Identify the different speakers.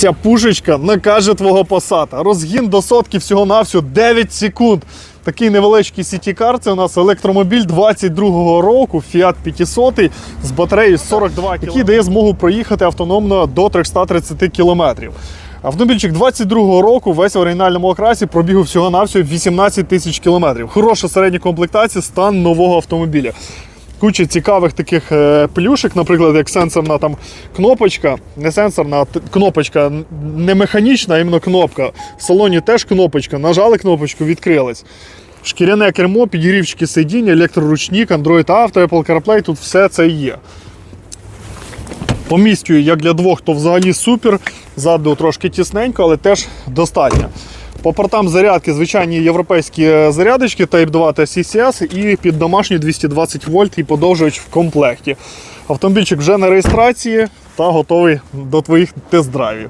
Speaker 1: Ця пушечка накаже твого посада. Розгін до сотки всього-навсього 9 секунд. Такий невеличкий сітікар. Це у нас електромобіль 22-го року, Fiat 500 з батареєю 42 км, який дає змогу проїхати автономно до 330 км. Автомобільчик 22-го року, весь в оригінальному окрасі, пробігу всього-навсього 18 тисяч кілометрів. Хороша середня комплектація, стан нового автомобіля. Куча цікавих таких е, плюшек, наприклад, як сенсорна там кнопочка, не сенсорна, а кнопочка не механічна, а іменно кнопка. В салоні теж кнопочка. Нажали кнопочку, відкрилась. Шкіряне кермо, підігрівчики сидіння, електроручник, Android Auto, Apple CarPlay, тут все це є. Помістює як для двох, то взагалі супер. Ззаду трошки тісненько, але теж достатньо. По портам зарядки звичайні європейські е, зарядочки Type 2 та CCS і під домашні 220 вольт і подовжувач в комплекті. Автомобільчик вже на реєстрації та готовий до твоїх тест-драйвів.